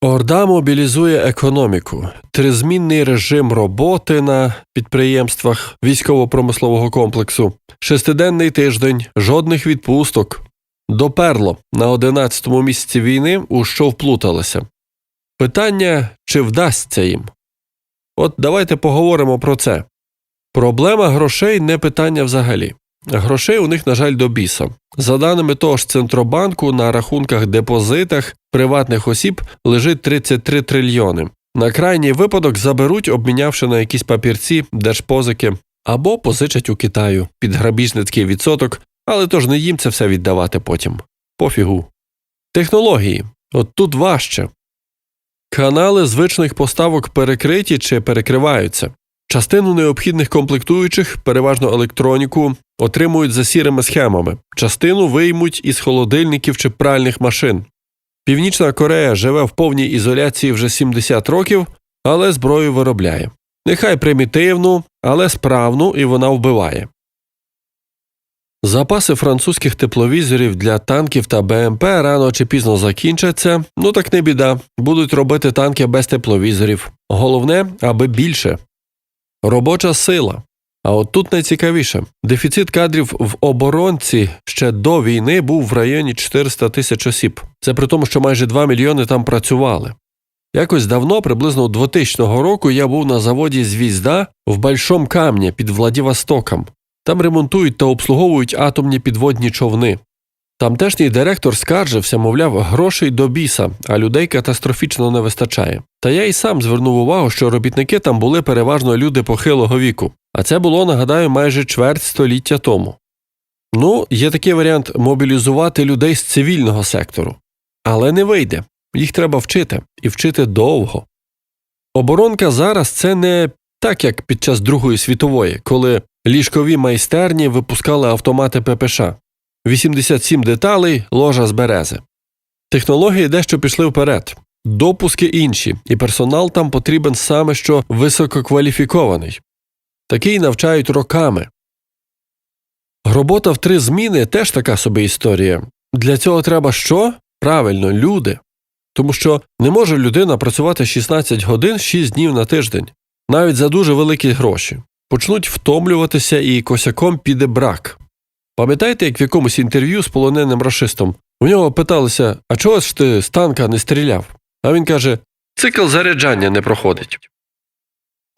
Орда мобілізує економіку, тризмінний режим роботи на підприємствах військово-промислового комплексу, шестиденний тиждень, жодних відпусток. Доперло на одинадцятому місяці війни, у що вплуталося. Питання, чи вдасться їм? От давайте поговоримо про це. Проблема грошей не питання взагалі. Грошей у них, на жаль, до біса. За даними того ж Центробанку, на рахунках депозитах приватних осіб лежить 33 трильйони. На крайній випадок заберуть, обмінявши на якісь папірці, держпозики або позичать у Китаю під грабіжницький відсоток, але то ж не їм це все віддавати потім. Пофігу. Технології. От тут важче. Канали звичних поставок перекриті чи перекриваються. Частину необхідних комплектуючих, переважно електроніку, отримують за сірими схемами, частину виймуть із холодильників чи пральних машин. Північна Корея живе в повній ізоляції вже 70 років, але зброю виробляє. Нехай примітивну, але справну і вона вбиває. Запаси французьких тепловізорів для танків та БМП рано чи пізно закінчаться, ну так не біда, будуть робити танки без тепловізорів. Головне, аби більше. Робоча сила. А от тут найцікавіше дефіцит кадрів в оборонці ще до війни був в районі 400 тисяч осіб. Це при тому, що майже 2 мільйони там працювали. Якось давно, приблизно 2000 року, я був на заводі Звізда в Большом Камні під Владивостоком. Там ремонтують та обслуговують атомні підводні човни. Тамтешній директор скаржився, мовляв, грошей до біса, а людей катастрофічно не вистачає. Та я й сам звернув увагу, що робітники там були переважно люди похилого віку, а це було, нагадаю, майже чверть століття тому. Ну, є такий варіант мобілізувати людей з цивільного сектору. Але не вийде. Їх треба вчити і вчити довго. Оборонка зараз це не так, як під час Другої світової, коли ліжкові майстерні випускали автомати ППШ. 87 деталей, ложа з берези. Технології дещо пішли вперед, допуски інші, і персонал там потрібен саме що висококваліфікований. Такий навчають роками. Робота в три зміни теж така собі історія. Для цього треба що? Правильно, люди. Тому що не може людина працювати 16 годин 6 днів на тиждень, навіть за дуже великі гроші. Почнуть втомлюватися і косяком піде брак. Пам'ятаєте, як в якомусь інтерв'ю з полоненим рашистом у нього питалися, а чого ж ти з танка не стріляв? А він каже: цикл заряджання не проходить.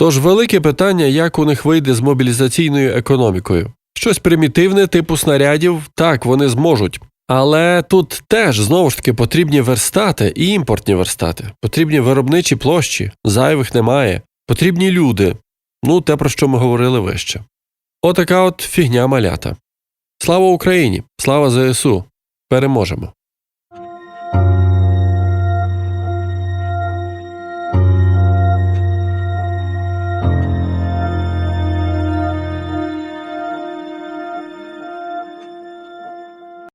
Тож велике питання, як у них вийде з мобілізаційною економікою. Щось примітивне, типу снарядів, так, вони зможуть. Але тут теж знову ж таки потрібні верстати і імпортні верстати, потрібні виробничі площі, зайвих немає, потрібні люди. Ну, те, про що ми говорили вище. Отака от фігня малята. Слава Україні! Слава ЗСУ! Переможемо!